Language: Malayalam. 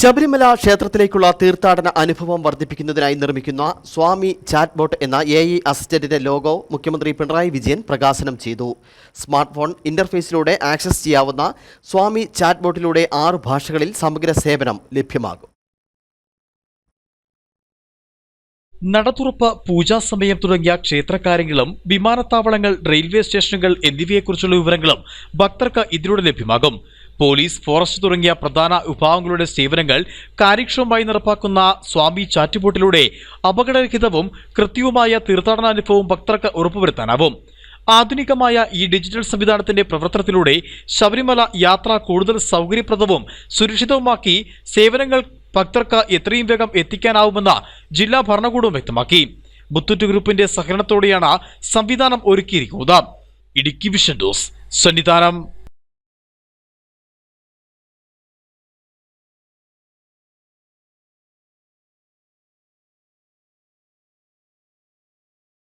ശബരിമല ക്ഷേത്രത്തിലേക്കുള്ള തീർത്ഥാടന അനുഭവം വർദ്ധിപ്പിക്കുന്നതിനായി നിർമ്മിക്കുന്ന സ്വാമി ചാറ്റ്ബോട്ട് എന്ന എ ഇ അസിസ്റ്റന്റിന്റെ ലോഗോ മുഖ്യമന്ത്രി പിണറായി വിജയൻ പ്രകാശനം ചെയ്തു. സ്മാർട്ട് ഫോൺ ഇന്റർഫേസിലൂടെ ആക്സസ് ചെയ്യാവുന്ന സ്വാമി ചാറ്റ്ബോട്ടിലൂടെ ആറ് ഭാഷകളിൽ സമഗ്ര സേവനം ലഭ്യമാകും. നടതുറപ്പ് പൂജാസമയം തുടങ്ങിയ ക്ഷേത്രകാര്യങ്ങളും വിമാനത്താവളങ്ങൾ റെയിൽവേ സ്റ്റേഷനുകൾ എന്നിവയെക്കുറിച്ചുള്ള വിവരങ്ങളും ഭക്തർക്ക് ഇതിലൂടെ ലഭ്യമാകും. പോലീസ് ഫോറസ്റ്റ് തുടങ്ങിയ പ്രധാന വിഭാഗങ്ങളുടെ സേവനങ്ങൾ കാര്യക്ഷമമായി നടപ്പാക്കുന്ന സ്വാമി ചാറ്റുബോട്ടിലൂടെ അപകടരഹിതവും കൃത്യവുമായ തീർത്ഥാടനാനുഭവം ഭക്തർക്ക് ഉറപ്പുവരുത്താനാവും. ആധുനികമായ ഈ ഡിജിറ്റൽ സംവിധാനത്തിന്റെ പ്രവർത്തനത്തിലൂടെ ശബരിമല യാത്ര കൂടുതൽ സൗകര്യപ്രദവും സുരക്ഷിതവുമാക്കി സേവനങ്ങൾ ഭക്തർക്ക് എത്രയും വേഗം എത്തിക്കാനാവുമെന്ന് ജില്ലാ ഭരണകൂടവും വ്യക്തമാക്കി. മുത്തൂറ്റ് ഗ്രൂപ്പിന്റെ സഹകരണത്തോടെയാണ് സംവിധാനം ഒരുക്കിയിരിക്കുന്നത്. ഇടുക്കി വിഷൻ ഡോസ് സന്നിധാനം.